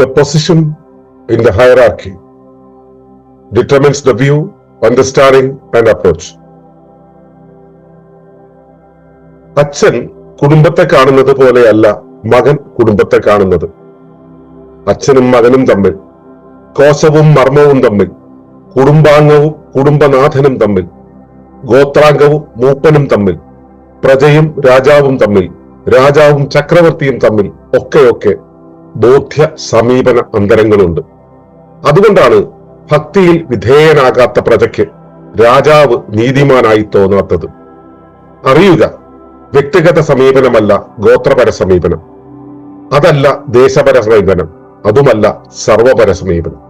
The position in the hierarchy determines the view, understanding, and approach. അച്ഛൻ കുടുംബത്തെ കാണുന്നത് പോലെയല്ല മകൻ കുടുംബത്തെ കാണുന്നത് അച്ഛനും മകനും തമ്മിൽ കോശവും മർമ്മവും തമ്മിൽ കുടുംബാംഗവും കുടുംബനാഥനും തമ്മിൽ ഗോത്രാംഗവും മൂപ്പനും തമ്മിൽ പ്രജയും രാജാവും തമ്മിൽ രാജാവും ചക്രവർത്തിയും തമ്മിൽ ഒക്കെയൊക്കെ ബോധ്യ സമീപന അന്തരങ്ങളുണ്ട്. അതുകൊണ്ടാണ് ഭക്തിയിൽ വിധേയനാകാത്ത പ്രജയ്ക്ക് രാജാവ് നീതിമാനായി തോന്നാത്തത്. അറിയുക വ്യക്തിഗത സമീപനമല്ല ഗോത്രപര സമീപനം. അതല്ല ദേശപര സമീപനം അതുമല്ല സർവപര സമീപനം.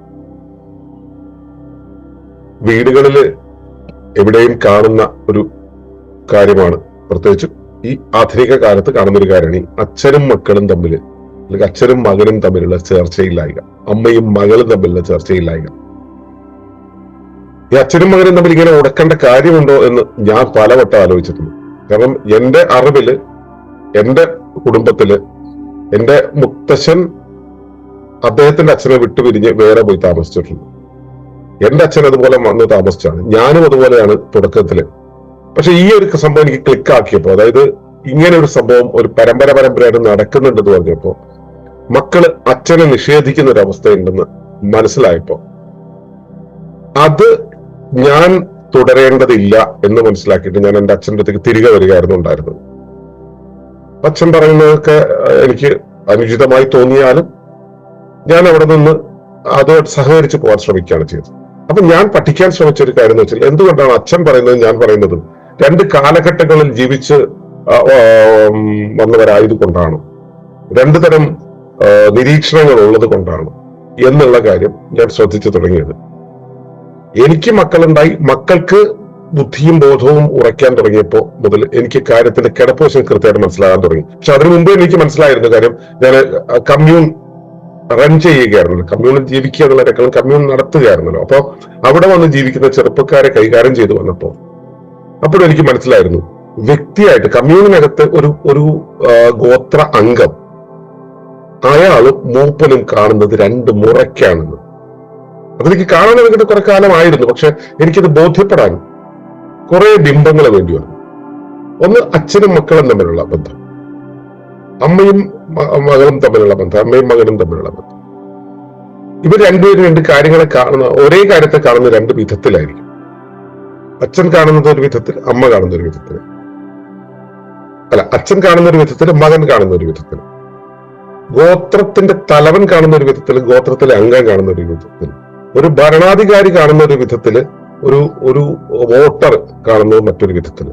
വീടുകളിൽ എവിടെയും കാണുന്ന ഒരു കാര്യമാണ്. പ്രത്യേകിച്ച് ഈ ആധുനിക കാലത്ത് കാണുന്ന ഒരു കാര്യമാണ്. ഈ അച്ഛനും മക്കളും തമ്മിൽ അല്ലെങ്കിൽ അച്ഛനും മകനും തമ്മിലുള്ള ചേർച്ചയില്ലായ്മ അമ്മയും മകളും തമ്മിലുള്ള ചേർച്ചയില്ലായ്മ ഈ അച്ഛനും മകനും തമ്മിൽ ഇങ്ങനെ ഉടക്കേണ്ട കാര്യമുണ്ടോ എന്ന് ഞാൻ പലവട്ടം ആലോചിച്ചിട്ടുണ്ട്. കാരണം എന്റെ അറിവിൽ എന്റെ കുടുംബത്തിൽ എന്റെ മുത്തശ്ശൻ അദ്ദേഹത്തിന്റെ അച്ഛനെ വിട്ടുപിരിഞ്ഞ് വേറെ പോയി താമസിച്ചിട്ടുണ്ട്. എന്റെ അച്ഛൻ അതുപോലെ വന്ന് താമസിച്ചാണ്. ഞാനും അതുപോലെയാണ് തുടക്കത്തിൽ. പക്ഷെ ഈ ഒരു സംഭവം എനിക്ക് ക്ലിക്ക് ആക്കിയപ്പോ അതായത് ഇങ്ങനെ ഒരു സംഭവം ഒരു പരമ്പര പരമ്പരയായിട്ട് നടക്കുന്നുണ്ടെന്ന് പറഞ്ഞപ്പോ മക്കൾ അച്ഛനെ നിഷേധിക്കുന്ന ഒരു അവസ്ഥയുണ്ടെന്ന് മനസ്സിലായപ്പോ അത് ഞാൻ തുടരേണ്ടതില്ല എന്ന് മനസ്സിലാക്കിയിട്ട് ഞാൻ എന്റെ അച്ഛന്റെ അടുത്തേക്ക് തിരികെ വരികയായിരുന്നു ഉണ്ടായിരുന്നത്. അച്ഛൻ പറയുന്നതൊക്കെ എനിക്ക് അനുചിതമായി തോന്നിയാലും ഞാൻ അവിടെ നിന്ന് അതുമായിട്ട് സഹകരിച്ച് പോകാൻ ശ്രമിക്കുകയാണ് ചെയ്തത്. അപ്പൊ ഞാൻ പഠിക്കാൻ ശ്രമിച്ച ഒരു കാര്യം എന്ന് വെച്ചാൽ എന്തുകൊണ്ടാണ് അച്ഛൻ പറയുന്നത് ഞാൻ പറയുന്നതും? രണ്ട് കാലഘട്ടങ്ങളിൽ ജീവിച്ച് വന്നവരായത് കൊണ്ടാണ് രണ്ടു തരം നിരീക്ഷണങ്ങൾ ഉള്ളത് കൊണ്ടാണ് എന്നുള്ള കാര്യം ഞാൻ ശ്രദ്ധിച്ചു തുടങ്ങിയത്. എനിക്ക് മക്കളുണ്ടായി മക്കൾക്ക് ബുദ്ധിയും ബോധവും ഉറയ്ക്കാൻ തുടങ്ങിയപ്പോ മുതൽ എനിക്ക് കാര്യത്തിന്റെ കിടപ്പുവശം കൃത്യമായിട്ട് മനസ്സിലാകാൻ തുടങ്ങി. പക്ഷെ അതിനു മുമ്പ് എനിക്ക് മനസ്സിലായിരുന്നു കാര്യം ഞാൻ കമ്മ്യൂൺ റൺ ചെയ്യുകയായിരുന്നു. കമ്മ്യൂണിൽ ജീവിക്കുക എന്നുള്ളതിനേക്കാളും കമ്മ്യൂൺ നടത്തുകയായിരുന്നല്ലോ. അപ്പൊ അവിടെ വന്ന് ജീവിക്കുന്ന ചെറുപ്പക്കാരെ കൈകാര്യം ചെയ്തു വന്നപ്പോ അപ്പോഴും എനിക്ക് മനസ്സിലായിരുന്നു വ്യക്തിയായിട്ട് കമ്മ്യൂണിനകത്ത് ഒരു ഒരു ഗോത്ര അംഗം അയാൾ മൂപ്പനും കാണുന്നത് രണ്ട് മുറയ്ക്കാണെന്ന്. അതെനിക്ക് കാണാൻ വേണ്ടിയിട്ട് കുറെ കാലമായിരുന്നു പക്ഷെ എനിക്കത് ബോധ്യപ്പെടാൻ കുറെ ബിംബങ്ങൾ വേണ്ടി വന്നു. ഒന്ന് അച്ഛനും മക്കളും തമ്മിലുള്ള ബന്ധം. അമ്മയും മകളും തമ്മിലുള്ള ബന്ധം അമ്മയും മകനും തമ്മിലുള്ള ബന്ധം. ഇവർ രണ്ടുപേരും രണ്ട് കാര്യങ്ങളെ കാണുന്ന ഒരേ കാര്യത്തെ കാണുന്ന രണ്ട് വിധത്തിലായിരിക്കും. അച്ഛൻ കാണുന്നത് ഒരു വിധത്തിൽ അമ്മ കാണുന്ന ഒരു വിധത്തിൽ. അല്ല അച്ഛൻ കാണുന്ന ഒരു വിധത്തിൽ മകൻ കാണുന്ന ഒരു വിധത്തിൽ. ഗോത്രത്തിന്റെ തലവൻ കാണുന്ന ഒരു വിധത്തിൽ ഗോത്രത്തിലെ അംഗം കാണുന്ന ഒരു വിധത്തിൽ. ഒരു ഭരണാധികാരി കാണുന്ന ഒരു വിധത്തിൽ ഒരു ഒരു വോട്ടർ കാണുന്നത് മറ്റൊരു വിധത്തിൽ.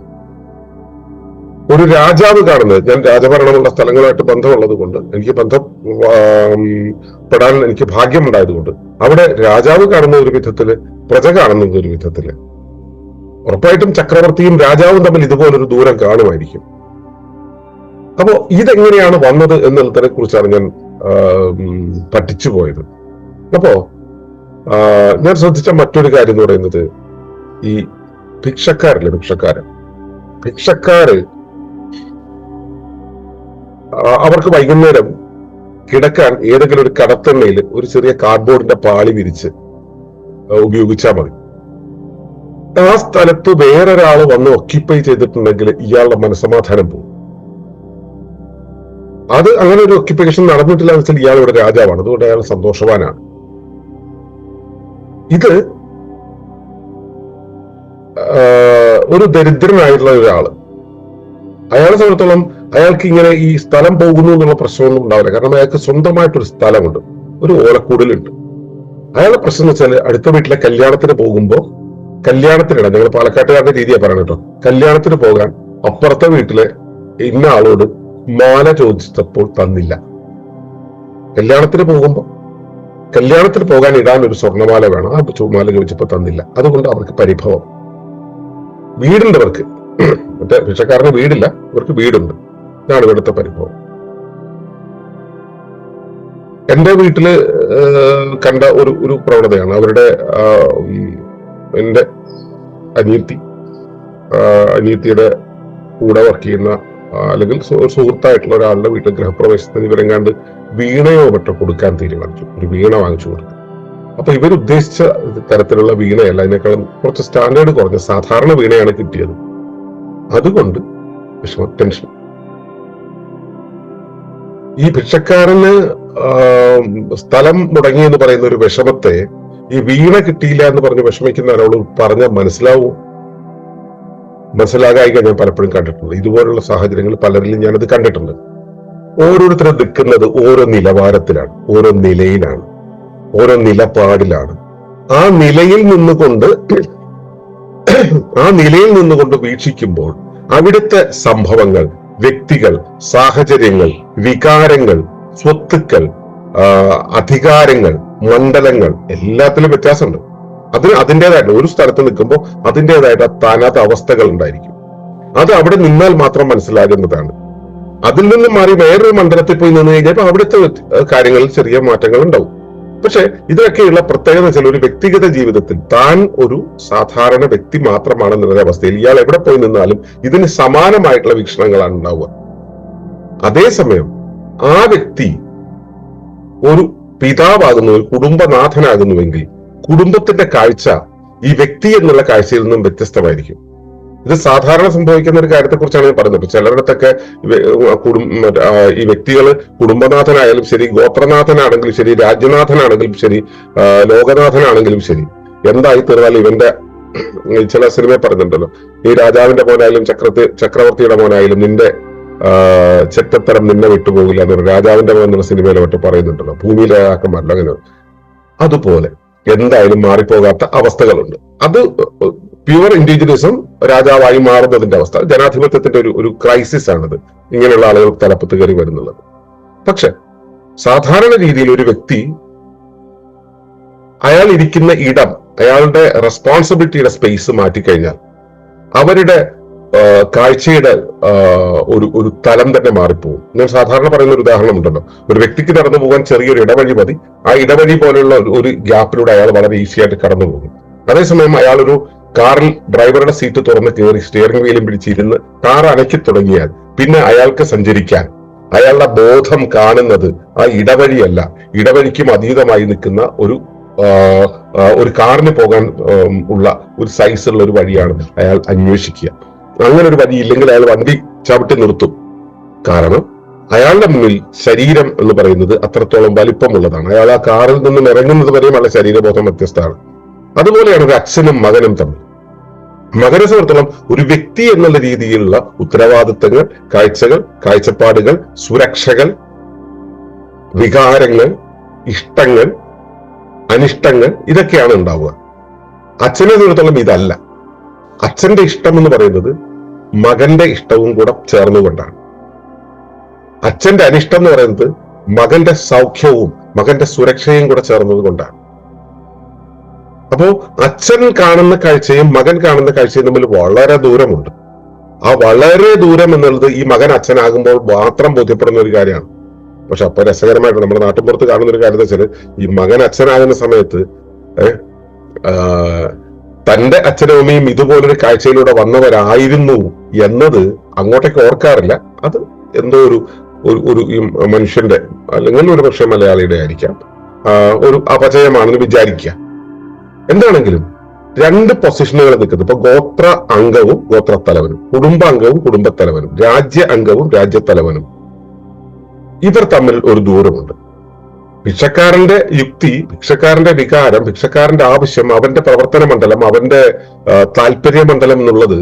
ഒരു രാജാവ് കാണുന്നത്. ഞാൻ രാജഭരണമുള്ള സ്ഥലങ്ങളായിട്ട് ബന്ധമുള്ളത് കൊണ്ട് എനിക്ക് ബന്ധം പെടാൻ എനിക്ക് ഭാഗ്യമുണ്ടായതുകൊണ്ട് അവിടെ രാജാവ് കാണുന്ന ഒരു വിധത്തിൽ പ്രജ കാണുന്നത് ഒരു വിധത്തിൽ ഉറപ്പായിട്ടും ചക്രവർത്തിയും രാജാവും തമ്മിൽ ഇതുപോലൊരു ദൂരം കാണുമായിരിക്കും. അപ്പോ ഇതെങ്ങനെയാണ് വന്നത് എന്നുള്ളതിനെ കുറിച്ചാണ് ഞാൻ പഠിച്ചു പോയത്. അപ്പോ ഞാൻ ശ്രദ്ധിച്ച മറ്റൊരു കാര്യം എന്ന് പറയുന്നത് ഈ ഭിക്ഷക്കാരില്ലേ ഭിക്ഷക്കാരൻ. ഭിക്ഷക്കാര് അവർക്ക് വൈകുന്നേരം കിടക്കാൻ ഏതെങ്കിലും ഒരു കടത്തെണ്ണയിൽ ഒരു ചെറിയ കാർഡ്ബോർഡിന്റെ പാളി വിരിച്ച് ഉപയോഗിച്ചാൽ മതി. ആ സ്ഥലത്ത് വേറൊരാൾ വന്ന് ഒക്യുപ്പൈ ചെയ്തിട്ടുണ്ടെങ്കിൽ ഇയാളുടെ മനസമാധാനം പോകും അത് അങ്ങനെ ഒരു ഒക്യുപ്പേഷൻ നടന്നിട്ടില്ല എന്ന് വെച്ചാൽ ഇയാൾ രാജാവാണ്. അതുകൊണ്ട് അയാൾ സന്തോഷവാനാണ്. ഇത് ഒരു ദരിദ്രനായിട്ടുള്ള ഒരാൾ. അയാളെ സംബന്ധിച്ചോളം അയാൾക്ക് ഇങ്ങനെ ഈ സ്ഥലം പോകുന്നു എന്നുള്ള പ്രശ്നമൊന്നും ഉണ്ടാവില്ല. കാരണം അയാൾക്ക് സ്വന്തമായിട്ടൊരു സ്ഥലമുണ്ട്. ഒരു ഓലക്കൂടലുണ്ട്. അയാളുടെ പ്രശ്നം എന്ന് വെച്ചാൽ അടുത്ത വീട്ടിലെ കല്യാണത്തിന് പോകുമ്പോ കല്യാണത്തിനിട നിങ്ങൾ പാലക്കാട്ടുകാരുടെ രീതിയാണ് പറയണം കേട്ടോ. കല്യാണത്തിന് പോകാൻ അപ്പുറത്തെ വീട്ടിലെ ഇന്ന ആളോട് മാല ചോദിച്ചപ്പോൾ തന്നില്ല. കല്യാണത്തിന് പോകുമ്പോൾ കല്യാണത്തിന് പോകാൻ ഇടാൻ ഒരു സ്വർണമാല വേണം. ആ മാല ചോദിച്ചപ്പോ തന്നില്ല. അതുകൊണ്ട് അവർക്ക് പരിഭവം. വീടുണ്ട് അവർക്ക്. മറ്റേ ഭിക്ഷക്കാരന് വീടില്ല ഇവർക്ക് വീടുണ്ട്. ഇതാണ് ഇവിടുത്തെ പരിഭവം. എന്റെ വീട്ടിൽ കണ്ട ഒരു ഒരു പ്രവണതയാണ്. അവരുടെ എന്റെ അനിയത്തി അനിയത്തിയുടെ കൂടെ വർക്ക് ചെയ്യുന്ന അല്ലെങ്കിൽ സുഹൃത്തായിട്ടുള്ള ഒരാളുടെ വീട്ടിൽ ഗൃഹപ്രവേശത്തിന് ഇവരെങ്ങാണ്ട് വീണയോ മറ്റോ കൊടുക്കാൻ തീരുമാനിച്ചു. ഒരു വീണ വാങ്ങിച്ചു കൊടുത്തു. അപ്പൊ ഇവരുദ്ദേശിച്ച തരത്തിലുള്ള വീണയല്ല അതിനേക്കാളും കുറച്ച് സ്റ്റാൻഡേർഡ് കുറഞ്ഞ സാധാരണ വീണയാണ് കിട്ടിയത്. അതുകൊണ്ട് വിഷമ ടെൻഷൻ. ഈ ഭിക്ഷക്കാരന് സ്ഥലം മുടങ്ങി എന്ന് പറയുന്ന ഒരു വിഷമത്തെ ഈ വീണ കിട്ടിയില്ല എന്ന് പറഞ്ഞ് വിഷമിക്കുന്ന ഒരാളോട് പറഞ്ഞ മനസ്സിലാവും. മനസ്സിലാകായിക ഞാൻ പലപ്പോഴും കണ്ടിട്ടുണ്ട്. ഇതുപോലുള്ള സാഹചര്യങ്ങൾ പലരിലും ഞാനത് കണ്ടിട്ടുണ്ട്. ഓരോരുത്തരും നിൽക്കുന്നത് ഓരോ നിലവാരത്തിലാണ് ഓരോ നിലയിലാണ് ഓരോ നിലപാടിലാണ്. ആ നിലയിൽ നിന്നുകൊണ്ട് ആ നിലയിൽ നിന്നുകൊണ്ട് വീക്ഷിക്കുമ്പോൾ അവിടുത്തെ സംഭവങ്ങൾ വ്യക്തികൾ സാഹചര്യങ്ങൾ വികാരങ്ങൾ സ്വത്തുക്കൾ അധികാരങ്ങൾ മണ്ഡലങ്ങൾ എല്ലാത്തിലും വ്യത്യാസമുണ്ട്. അതിന് അതിന്റെതായിട്ട് ഒരു സ്ഥലത്ത് നിൽക്കുമ്പോൾ അതിന്റെതായിട്ട് താനാത്ത അവസ്ഥകൾ ഉണ്ടായിരിക്കും. അത് അവിടെ നിന്നാൽ മാത്രം മനസ്സിലാകുന്നതാണ്. അതിൽ നിന്ന് മാറി വേറൊരു മണ്ഡലത്തിൽ പോയി നിന്ന് കഴിഞ്ഞപ്പോൾ അവിടുത്തെ കാര്യങ്ങളിൽ ചെറിയ മാറ്റങ്ങൾ ഉണ്ടാവും. പക്ഷെ ഇതിനൊക്കെയുള്ള പ്രത്യേകത വെച്ചാൽ ഒരു വ്യക്തിഗത ജീവിതത്തിൽ താൻ ഒരു സാധാരണ വ്യക്തി മാത്രമാണെന്നുള്ള അവസ്ഥയിൽ ഇയാൾ എവിടെ പോയി നിന്നാലും ഇതിന് സമാനമായിട്ടുള്ള വീക്ഷണങ്ങളാണ് ഉണ്ടാവുക. അതേസമയം ആ വ്യക്തി ഒരു പിതാവാകുന്നു ഒരു കുടുംബനാഥനാകുന്നുവെങ്കിൽ കുടുംബത്തിന്റെ കാഴ്ച ഈ വ്യക്തി എന്നുള്ള കാഴ്ചയിൽ നിന്നും വ്യത്യസ്തമായിരിക്കും. ഇത് സാധാരണ സംഭവിക്കുന്ന ഒരു കാര്യത്തെക്കുറിച്ചാണ് ഞാൻ പറഞ്ഞത്. ഇപ്പൊ ചിലരിടത്തൊക്കെ വെ- കുടും ഈ വ്യക്തികൾ കുടുംബനാഥനായാലും ശരി ഗോത്രനാഥനാണെങ്കിലും ശരി രാജ്യനാഥനാണെങ്കിലും ശരി ലോകനാഥനാണെങ്കിലും ശരി. എന്തായി തീർന്നാലും ഇവന്റെ ചില സിനിമ പറഞ്ഞിട്ടുണ്ടല്ലോ. ഈ രാജാവിന്റെ മോനായാലും ചക്രത്തി ചക്രവർത്തിയുടെ മോനായാലും നിന്റെ ചെറ്റത്തരം നിന്നെ വിട്ടുപോകില്ല എന്നൊരു രാജാവിന്റെ മോൻ എന്നുള്ള സിനിമയിലെ മറ്റും പറയുന്നുണ്ടല്ലോ. ഭൂമിയിലെ രാജാക്കന്മാരല്ലോ അങ്ങനെ. അതുപോലെ എന്തായാലും മാറിപ്പോകാത്ത അവസ്ഥകളുണ്ട്. അത് പ്യുവർ ഇൻഡിജിനിസം രാജാവായി മാറുന്നതിന്റെ അവസ്ഥ ജനാധിപത്യത്തിന്റെ ഒരു ഒരു ക്രൈസിസ് ആണിത്. ഇങ്ങനെയുള്ള ആളുകൾ തലപ്പത്ത് കയറി വരുന്നുള്ളത് പക്ഷെ സാധാരണ രീതിയിൽ ഒരു വ്യക്തി അയാൾ ഇരിക്കുന്ന ഇടം അയാളുടെ റെസ്പോൺസിബിലിറ്റിയുടെ സ്പേസ് മാറ്റിക്കഴിഞ്ഞാൽ അവരുടെ കാഴ്ചയുടെ ഒരു ഒരു തലം തന്നെ മാറിപ്പോകും ഞാൻ സാധാരണ പറയുന്ന ഒരു ഉദാഹരണം ഉണ്ടല്ലോ. ഒരു വ്യക്തിക്ക് നടന്നു പോകാൻ ചെറിയൊരു ഇടവഴി മതി. ആ ഇടവഴി പോലെയുള്ള ഒരു- ഗ്യാപ്പിലൂടെ അയാൾ വളരെ ഈസിയായിട്ട് കടന്നു പോകും അതേസമയം അയാളൊരു കാറിൽ ഡ്രൈവറുടെ സീറ്റ് തുറന്ന് കയറി സ്റ്റിയറിംഗ് വീലും പിടിച്ചിരുന്ന് കാർ അനക്കി തുടങ്ങിയാൽ പിന്നെ അയാൾക്ക് സഞ്ചരിക്കാൻ. അയാളുടെ ബോധം കാണുന്നത് ആ ഇടവഴിയല്ല. ഇടവഴിക്കും അതീതമായി നിൽക്കുന്ന ഒരു ഒരു കാറിന് പോകാൻ ഉള്ള ഒരു സൈസുള്ള ഒരു വഴിയാണ് അയാൾ അന്വേഷിക്കുക. അങ്ങനെ ഒരു വഴി ഇല്ലെങ്കിൽ അയാൾ വണ്ടി ചവിട്ടി നിർത്തും. കാരണം അയാളുടെ മുന്നിൽ ശരീരം എന്ന് പറയുന്നത് അത്രത്തോളം വലിപ്പമുള്ളതാണ്. അയാൾ ആ കാറിൽ നിന്നും ഇറങ്ങുന്നത് വരെയും അയാളുടെ ശരീരബോധം വ്യത്യസ്തമാണ്. അതുപോലെയാണ് ഒരു അച്ഛനും മകനും തമ്മിൽ. മകനെ സംബന്ധിച്ചിടത്തോളം ഒരു വ്യക്തി എന്നുള്ള രീതിയിലുള്ള ഉത്തരവാദിത്തങ്ങൾ കാഴ്ചകൾ കാഴ്ചപ്പാടുകൾ സുരക്ഷകൾ വികാരങ്ങൾ ഇഷ്ടങ്ങൾ അനിഷ്ടങ്ങൾ ഇതൊക്കെയാണ് ഉണ്ടാവുക. അച്ഛനെ സംബന്ധിച്ചിടത്തോളം ഇതല്ല. അച്ഛന്റെ ഇഷ്ടം എന്ന് പറയുന്നത് മകന്റെ ഇഷ്ടവും കൂടെ ചേർന്നുകൊണ്ടാണ്. അച്ഛന്റെ അനിഷ്ടം എന്ന് പറയുന്നത് മകന്റെ സൗഖ്യവും മകന്റെ സുരക്ഷയും കൂടെ ചേർന്നത് കൊണ്ടാണ്. അപ്പോ അച്ഛൻ കാണുന്ന കാഴ്ചയും മകൻ കാണുന്ന കാഴ്ചയും തമ്മിൽ വളരെ ദൂരമുണ്ട്. ആ വളരെ ദൂരം എന്നുള്ളത് ഈ മകൻ അച്ഛനാകുമ്പോൾ മാത്രം ബോധ്യപ്പെടുന്ന ഒരു കാര്യമാണ്. പക്ഷെ അപ്പൊ രസകരമായിട്ട് നമ്മുടെ നാട്ടിൻപുറത്ത് കാണുന്ന ഒരു കാര്യം വെച്ചാൽ ഈ മകൻ അച്ഛനാകുന്ന സമയത്ത് തന്റെ അച്ഛനും അമ്മയും ഇതുപോലൊരു കാഴ്ചയിലൂടെ വന്നവരായിരുന്നു എന്നത് അങ്ങോട്ടേക്ക് ഓർക്കാറില്ല. അത് എന്തോ ഒരു ഒരു ഒരു ഈ മനുഷ്യന്റെ അല്ലെങ്കിൽ ഒരു പക്ഷേ മലയാളിയുടെ ആയിരിക്കാം. ഒരു അപചയമാണെന്ന് വിചാരിക്കുക. എന്താണെങ്കിലും രണ്ട് പൊസിഷനുകൾ നിൽക്കുന്നത് ഇപ്പൊ ഗോത്ര അംഗവും ഗോത്രത്തലവനും കുടുംബ അംഗവും കുടുംബത്തലവനും രാജ്യ അംഗവും രാജ്യത്തലവനും. ഇവർ തമ്മിൽ ഒരു ദൂരമുണ്ട്. ഭിക്ഷക്കാരന്റെ യുക്തി ഭിക്ഷക്കാരന്റെ വികാരം ഭിക്ഷക്കാരന്റെ ആവശ്യം അവന്റെ പ്രവർത്തന മണ്ഡലം അവന്റെ താല്പര്യ മണ്ഡലം എന്നുള്ളത്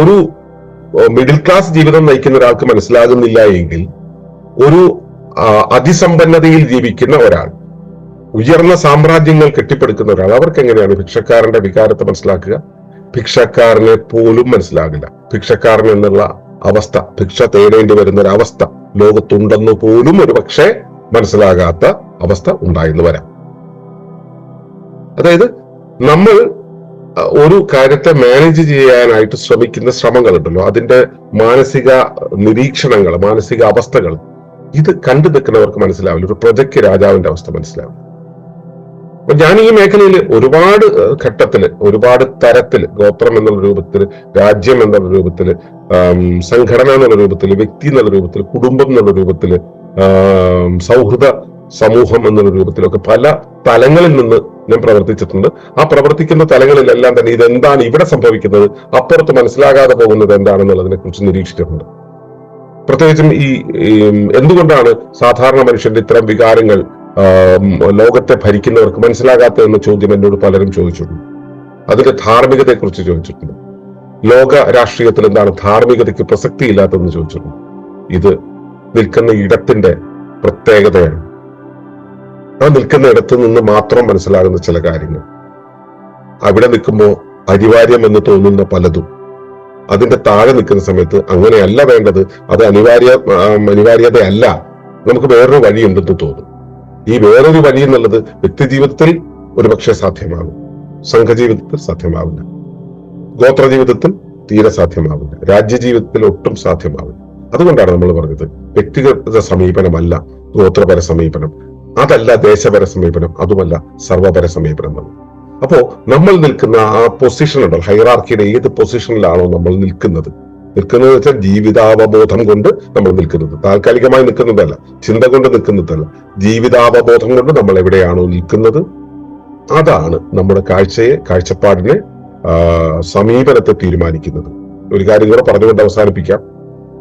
ഒരു മിഡിൽ ക്ലാസ് ജീവിതം നയിക്കുന്ന ഒരാൾക്ക് മനസ്സിലാകുന്നില്ല എങ്കിൽ ഒരു അതിസമ്പന്നതയിൽ ജീവിക്കുന്ന ഒരാൾ ഉയർന്ന സാമ്രാജ്യങ്ങൾ കെട്ടിപ്പടുക്കുന്ന ഒരാൾ. അവർക്ക് എങ്ങനെയാണ് ഭിക്ഷക്കാരന്റെ വികാരത്തെ മനസ്സിലാക്കുക? ഭിക്ഷക്കാരനെ പോലും മനസ്സിലാകില്ല. ഭിക്ഷക്കാരൻ എന്നുള്ള അവസ്ഥ ഭിക്ഷ തേടേണ്ടി വരുന്ന ഒരു അവസ്ഥ ലോകത്തുണ്ടെന്ന് പോലും ഒരു പക്ഷേ മനസ്സിലാകാത്ത അവസ്ഥ ഉണ്ടായെന്ന് വരാം. അതായത് നമ്മൾ ഒരു കാര്യത്തെ മാനേജ് ചെയ്യാനായിട്ട് ശ്രമിക്കുന്ന ശ്രമങ്ങളുണ്ടല്ലോ. അതിന്റെ മാനസിക നിരീക്ഷണങ്ങൾ മാനസിക അവസ്ഥകൾ ഇത് കണ്ടു നിൽക്കുന്നവർക്ക് മനസ്സിലാവില്ല. ഒരു പ്രജയ്ക്ക് രാജാവിന്റെ അവസ്ഥ മനസ്സിലാവില്ല. അപ്പൊ ഞാൻ ഈ മേഖലയിൽ ഒരുപാട് ഘട്ടത്തിൽ ഒരുപാട് തരത്തിൽ ഗോത്രം എന്നുള്ള രൂപത്തിൽ രാജ്യം എന്നുള്ള രൂപത്തിൽ സംഘടന എന്നുള്ള രൂപത്തിൽ വ്യക്തി എന്നുള്ള രൂപത്തിൽ കുടുംബം എന്നുള്ള രൂപത്തിൽ സൗഹൃദ സമൂഹം എന്നുള്ള രൂപത്തിലൊക്കെ പല തലങ്ങളിൽ നിന്ന് ഞാൻ പ്രവർത്തിച്ചിട്ടുണ്ട്. ആ പ്രവർത്തിക്കുന്ന തലങ്ങളിലെല്ലാം തന്നെ ഇതെന്താണ് ഇവിടെ സംഭവിക്കുന്നത്? അപ്പുറത്ത് മനസ്സിലാകാതെ പോകുന്നത് എന്താണെന്നുള്ളതിനെ കുറിച്ച് നിരീക്ഷിച്ചിട്ടുണ്ട്. പ്രത്യേകിച്ചും ഈ എന്തുകൊണ്ടാണ് സാധാരണ മനുഷ്യന്റെ ഇത്തരം വികാരങ്ങൾ ലോകത്തെ ഭരിക്കുന്നവർക്ക് മനസ്സിലാകാത്ത എന്ന ചോദ്യം എന്നോട് പലരും ചോദിച്ചിട്ടുണ്ട്. അതിന്റെ ധാർമ്മികതയെക്കുറിച്ച് ചോദിച്ചിട്ടുണ്ട്. ലോക രാഷ്ട്രീയത്തിൽ എന്താണ് ധാർമ്മികതയ്ക്ക് പ്രസക്തി ഇല്ലാത്തതെന്ന് ചോദിച്ചിട്ടുണ്ട്. ഇത് നിൽക്കുന്ന ഇടത്തിന്റെ പ്രത്യേകതയാണ്. ആ നിൽക്കുന്ന ഇടത്ത് നിന്ന് മാത്രം മനസ്സിലാകുന്ന ചില കാര്യങ്ങൾ. അവിടെ നിൽക്കുമ്പോൾ അനിവാര്യം എന്ന് തോന്നുന്ന പലതും. അതിന്റെ താഴെ നിൽക്കുന്ന സമയത്ത് അങ്ങനെയല്ല വേണ്ടത്. അത് അനിവാര്യ അനിവാര്യതയല്ല. നമുക്ക് വേറൊരു വഴിയുണ്ടെന്ന് തോന്നും. ഈ വേറൊരു വഴി എന്നുള്ളത് വ്യക്തിജീവിതത്തിൽ ഒരുപക്ഷെ സാധ്യമാകും. സംഘജീവിതത്തിൽ സാധ്യമാവില്ല. ഗോത്ര ജീവിതത്തിൽ തീരെ സാധ്യമാവില്ല. രാജ്യജീവിതത്തിൽ ഒട്ടും സാധ്യമാവില്ല. അതുകൊണ്ടാണ് നമ്മൾ പറഞ്ഞത് വ്യക്തിഗത സമീപനമല്ല ഗോത്രപര സമീപനം. അതല്ല ദേശപര സമീപനം അതുമല്ല സർവപര സമീപനം നമ്മൾ അപ്പോ നമ്മൾ നിൽക്കുന്ന ആ പൊസിഷൻ ഉണ്ടല്ലോ ഹൈറാർക്കിയുടെ ഏത് പൊസിഷനിലാണോ നമ്മൾ നിൽക്കുന്നത്? നിൽക്കുന്നത് വെച്ചാൽ ജീവിതാവബോധം കൊണ്ട് നമ്മൾ നിൽക്കുന്നത്. താൽക്കാലികമായി നിൽക്കുന്നതല്ല ചിന്ത കൊണ്ട് നിൽക്കുന്നതല്ല. ജീവിതാവബോധം കൊണ്ട് നമ്മൾ എവിടെയാണോ നിൽക്കുന്നത്? അതാണ് നമ്മുടെ കാഴ്ചയെ കാഴ്ചപ്പാടിനെ സമീപനത്തെ തീരുമാനിക്കുന്നത്. ഒരു കാര്യം കൂടെ പറഞ്ഞുകൊണ്ട് അവസാനിപ്പിക്കാം.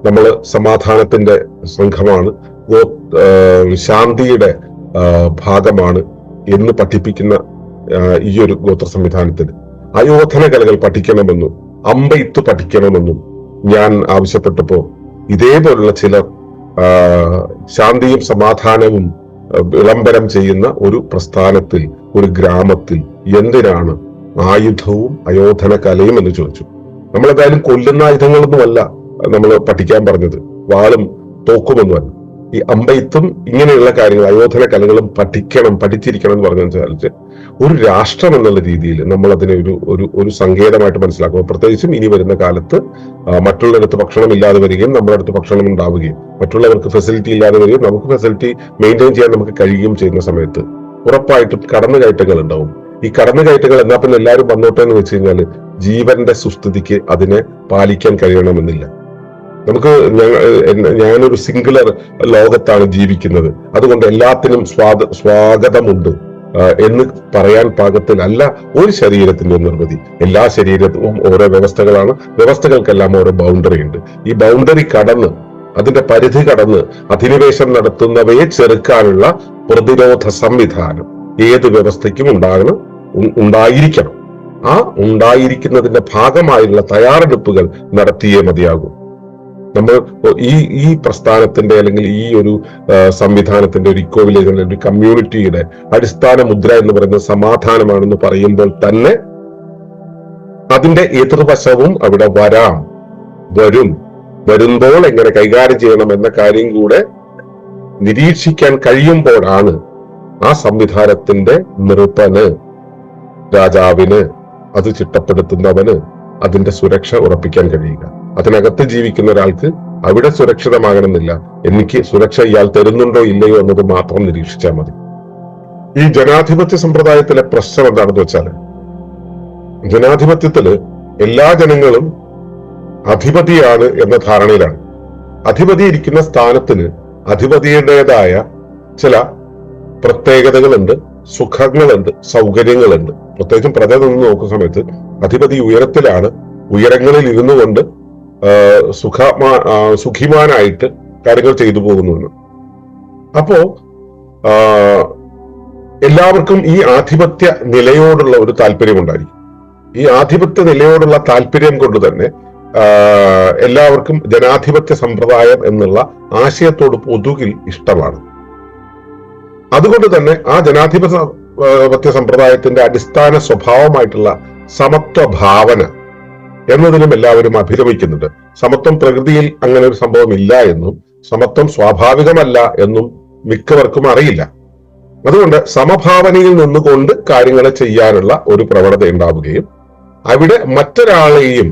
നമ്മൾ സമാധാനത്തിന്റെ സംഘമാണ് ശാന്തിയുടെ ഭാഗമാണ് എന്ന് പഠിപ്പിക്കുന്ന ഈ ഒരു ഗോത്ര സംവിധാനത്തിന്. അയോധന കലകൾ പഠിക്കണമെന്നും അമ്പയിത്ത് പഠിക്കണമെന്നും ഞാൻ ആവശ്യപ്പെട്ടപ്പോ ഇതേപോലുള്ള ചിലർ ശാന്തിയും സമാധാനവും വിളംബരം ചെയ്യുന്ന ഒരു പ്രസ്ഥാനത്തിൽ ഒരു ഗ്രാമത്തിൽ എന്തിനാണ് ആയുധവും അയോധന കലയും എന്ന് ചോദിച്ചു. നമ്മളെന്തായാലും കൊല്ലുന്ന ആയുധങ്ങളൊന്നുമല്ല നമ്മൾ പഠിക്കാൻ പറഞ്ഞത്. വാളും തോക്കുമൊന്നുമല്ല. ഈ അമ്പയത്തും ഇങ്ങനെയുള്ള കാര്യങ്ങൾ അയോധന കലകളും പഠിക്കണം പഠിച്ചിരിക്കണം എന്ന് പറഞ്ഞു വെച്ചാൽ ഒരു രാഷ്ട്രം എന്നുള്ള രീതിയിൽ നമ്മൾ അതിനെ ഒരു ഒരു ഒരു സങ്കേതമായിട്ട് മനസ്സിലാക്കുക പ്രത്യേകിച്ചും ഇനി വരുന്ന കാലത്ത് മറ്റുള്ളവരടുത്ത് ഭക്ഷണം ഇല്ലാതെ വരികയും നമ്മുടെ അടുത്ത് ഭക്ഷണം ഉണ്ടാവുകയും മറ്റുള്ളവർക്ക് ഫെസിലിറ്റി ഇല്ലാതെ വരികയും നമുക്ക് ഫെസിലിറ്റി മെയിന്റെയിൻ ചെയ്യാൻ നമുക്ക് കഴിയുകയും ചെയ്യുന്ന സമയത്ത് ഉറപ്പായിട്ടും കടന്നുകയറ്റങ്ങൾ ഉണ്ടാവും. ഈ കടന്നുകയറ്റങ്ങൾ എന്നാ പിന്നെ എല്ലാവരും വന്നോട്ടെ എന്ന് വെച്ച് കഴിഞ്ഞാൽ ജീവന്റെ സുസ്ഥിതിക്ക് അതിനെ പാലിക്കാൻ കഴിയണമെന്നില്ല. നമുക്ക് ഞാനൊരു സിംഗുലർ ലോകത്താണ് ജീവിക്കുന്നത്. അതുകൊണ്ട് എല്ലാത്തിനും സ്വാഗ സ്വാഗതമുണ്ട്. എന്ന് പറയാൻ പാകത്തിലല്ല ഒരു ശരീരത്തിന്റെ നിർമ്മിതി. എല്ലാ ശരീരവും ഓരോ വ്യവസ്ഥകളാണ്. വ്യവസ്ഥകൾക്കെല്ലാം ഓരോ ബൗണ്ടറി ഉണ്ട്. ഈ ബൗണ്ടറി കടന്ന് അതിന്റെ പരിധി കടന്ന് അധിനിവേശം നടത്തുന്നവയെ ചെറുക്കാനുള്ള പ്രതിരോധ സംവിധാനം ഏത് വ്യവസ്ഥയ്ക്കും ഉണ്ടാകണം ഉണ്ടായിരിക്കണം. ആ ഉണ്ടായിരിക്കുന്നതിന്റെ ഭാഗമായുള്ള തയ്യാറെടുപ്പുകൾ നടത്തിയേ മതിയാകൂ. നമ്മൾ ഈ ഈ പ്രസ്ഥാനത്തിന്റെ അല്ലെങ്കിൽ ഈ ഒരു സംവിധാനത്തിന്റെ ഒരു ഇക്കോ വില്ലേജ് ഒരു കമ്മ്യൂണിറ്റിയുടെ അടിസ്ഥാന മുദ്ര എന്ന് പറയുന്ന സമാധാനമാണെന്ന് പറയുമ്പോൾ തന്നെ അതിന്റെ എതിർവശവും അവിടെ വരാം വരും. വരുമ്പോൾ എങ്ങനെ കൈകാര്യം ചെയ്യണം എന്ന കാര്യം കൂടെ നിരീക്ഷിക്കാൻ കഴിയുമ്പോഴാണ് ആ സംവിധാനത്തിന്റെ നിർപ്പന്. രാജാവിന് അത് ചിട്ടപ്പെടുത്തുന്നവന് അതിന്റെ സുരക്ഷ ഉറപ്പിക്കാൻ കഴിയുക. അതിനകത്ത് ജീവിക്കുന്ന ഒരാൾക്ക് അവിടെ സുരക്ഷിതമാകണമെന്നില്ല. എനിക്ക് സുരക്ഷ ഇയാൾ തരുന്നുണ്ടോ ഇല്ലയോ എന്നത് മാത്രം നിരീക്ഷിച്ചാൽ മതി. ഈ ജനാധിപത്യ സമ്പ്രദായത്തിലെ പ്രശ്നം എന്താണെന്ന് വെച്ചാൽ ജനാധിപത്യത്തിൽ എല്ലാ ജനങ്ങളും അധിപതിയാണ് എന്ന ധാരണയിലാണ്. അധിപതി ഇരിക്കുന്ന സ്ഥാനത്തിന് അധിപതിയുടേതായ ചില പ്രത്യേകതകളുണ്ട് സുഖങ്ങളുണ്ട് സൗകര്യങ്ങളുണ്ട്. പ്രത്യേകിച്ചും പ്രജ നിന്ന് നോക്കുന്ന സമയത്ത് അധിപതി ഉയരത്തിലാണ് ഉയരങ്ങളിൽ ഇരുന്നു കൊണ്ട് സുഖമാ സുഖിമാനായിട്ട് കാര്യങ്ങൾ ചെയ്തു പോകുന്നു അപ്പോ എല്ലാവർക്കും ഈ ആധിപത്യ നിലയോടുള്ള ഒരു താല്പര്യം ഉണ്ടായിരിക്കും ഈ ആധിപത്യ നിലയോടുള്ള താല്പര്യം കൊണ്ട് തന്നെ എല്ലാവർക്കും ജനാധിപത്യ സമ്പ്രദായം എന്നുള്ള ആശയത്തോട് പൊതുകിൽ ഇഷ്ടമാണ്. അതുകൊണ്ട് തന്നെ ആ ജനാധിപത്യ സമ്പ്രദായത്തിന്റെ അടിസ്ഥാന സ്വഭാവമായിട്ടുള്ള സമത്വ ഭാവന എന്നതിലും എല്ലാവരും അഭിരമിക്കുന്നുണ്ട് സമത്വം പ്രകൃതിയിൽ അങ്ങനെ ഒരു സംഭവം ഇല്ല എന്നും സമത്വം സ്വാഭാവികമല്ല എന്നും മിക്കവർക്കും അറിയില്ല. അതുകൊണ്ട് സമഭാവനയിൽ നിന്നുകൊണ്ട് കാര്യങ്ങളെ ചെയ്യാനുള്ള ഒരു പ്രവണത ഉണ്ടാവുകയും അവിടെ മറ്റൊരാളെയും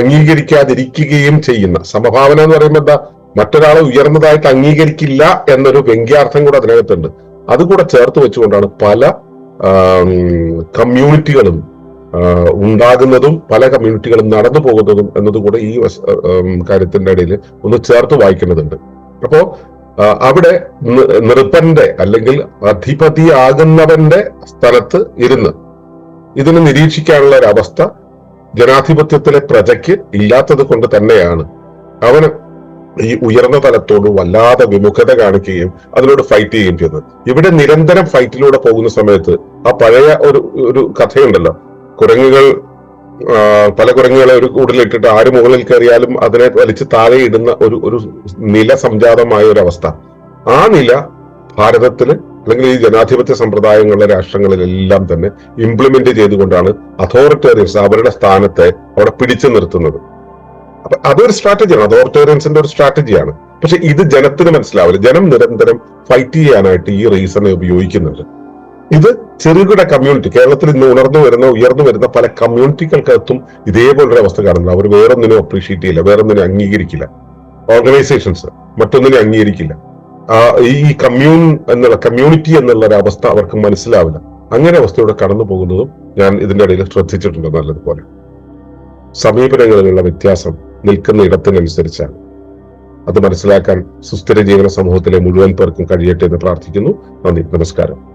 അംഗീകരിക്കാതിരിക്കുകയും ചെയ്യുന്ന സമഭാവന എന്ന് പറയുമ്പോൾ എന്താ? മറ്റൊരാളെ ഉയർന്നതായിട്ട് അംഗീകരിക്കില്ല എന്നൊരു വ്യംഗ്യാർത്ഥം കൂടെ അതിനകത്തുണ്ട്. അതുകൂടെ ചേർത്ത് വെച്ചുകൊണ്ടാണ് പല കമ്മ്യൂണിറ്റികളും ഉണ്ടാകുന്നതും പല കമ്മ്യൂണിറ്റികളും നടന്നു പോകുന്നതും എന്നതുകൂടെ ഈ കാര്യത്തിന്റെ ഇടയിൽ ഒന്ന് ചേർത്ത് വായിക്കേണ്ടതുണ്ട് അപ്പോ അവിടെ നൃപ്പന്റെ അല്ലെങ്കിൽ അധിപതിയാകുന്നവന്റെ സ്ഥലത്ത് ഇരുന്ന് ഇതിനെ നിരീക്ഷിക്കാനുള്ള ഒരു അവസ്ഥ ജനാധിപത്യത്തിലെ പ്രജയ്ക്ക് ഇല്ലാത്തത് കൊണ്ട് തന്നെയാണ്. അവന് ഈ ഉയർന്ന തലത്തോട് വല്ലാതെ വിമുഖത കാണിക്കുകയും അതിനോട് ഫൈറ്റ് ചെയ്യുകയും ചെയ്യുന്നത്. ഇവിടെ നിരന്തരം ഫൈറ്റിലൂടെ പോകുന്ന സമയത്ത് ആ പഴയ ഒരു ഒരു കഥയുണ്ടല്ലോ. കുരങ്ങുകൾ പല കുരങ്ങുകളെ ഒരു കൂടിലിട്ടിട്ട് ആര് മുകളിൽ കയറിയാലും അതിനെ വലിച്ച് താഴെ ഇടുന്ന ഒരു ഒരു നില സംജാതമായ ഒരു അവസ്ഥ. ആ നില ഭാരതത്തിൽ അല്ലെങ്കിൽ ഈ ജനാധിപത്യ സമ്പ്രദായങ്ങളുടെ രാഷ്ട്രങ്ങളിലെല്ലാം തന്നെ ഇംപ്ലിമെന്റ് ചെയ്തുകൊണ്ടാണ് അതോറിറ്റേറിയൻസ് അവരുടെ സ്ഥാനത്തെ അവിടെ പിടിച്ചു നിർത്തുന്നത്. അപ്പൊ അതൊരു സ്ട്രാറ്റജിയാണ് അതോറിറ്റേറിയൻസിന്റെ ഒരു സ്ട്രാറ്റജിയാണ് പക്ഷെ ഇത് ജനത്തിന് മനസ്സിലാവില്ല. ജനം നിരന്തരം ഫൈറ്റ് ചെയ്യാനായിട്ട് ഈ റീസണെ ഉപയോഗിക്കുന്നുണ്ട്. ഇത് ചെറുകിട കമ്മ്യൂണിറ്റി കേരളത്തിൽ ഇന്ന് ഉണർന്നു വരുന്ന ഉയർന്നു വരുന്ന പല കമ്മ്യൂണിറ്റികൾക്കകത്തും ഇതേപോലൊരു അവസ്ഥ കാണുന്നു അവർ വേറൊന്നിനും അപ്രീഷിയേറ്റ് ചെയ്യില്ല വേറൊന്നിനും അംഗീകരിക്കില്ല. ഓർഗനൈസേഷൻസ് മറ്റൊന്നിനെ അംഗീകരിക്കില്ല. ഈ കമ്മ്യൂൺ എന്നുള്ള കമ്മ്യൂണിറ്റി എന്നുള്ള ഒരു അവസ്ഥ അവർക്ക് മനസ്സിലാവില്ല. അങ്ങനെ അവസ്ഥയോടെ കടന്നു പോകുന്നതും ഞാൻ ഇതിന്റെ ഇടയിൽ ശ്രദ്ധിച്ചിട്ടുണ്ട് നല്ലതുപോലെ. സമീപനങ്ങളിലുള്ള വ്യത്യാസം നിൽക്കുന്ന ഇടത്തിനനുസരിച്ചാണ്. അത് മനസ്സിലാക്കാൻ സുസ്ഥിര ജീവന സമൂഹത്തിലെ മുഴുവൻ പേർക്കും കഴിയട്ടെ എന്ന് പ്രാർത്ഥിക്കുന്നു. നന്ദി നമസ്കാരം.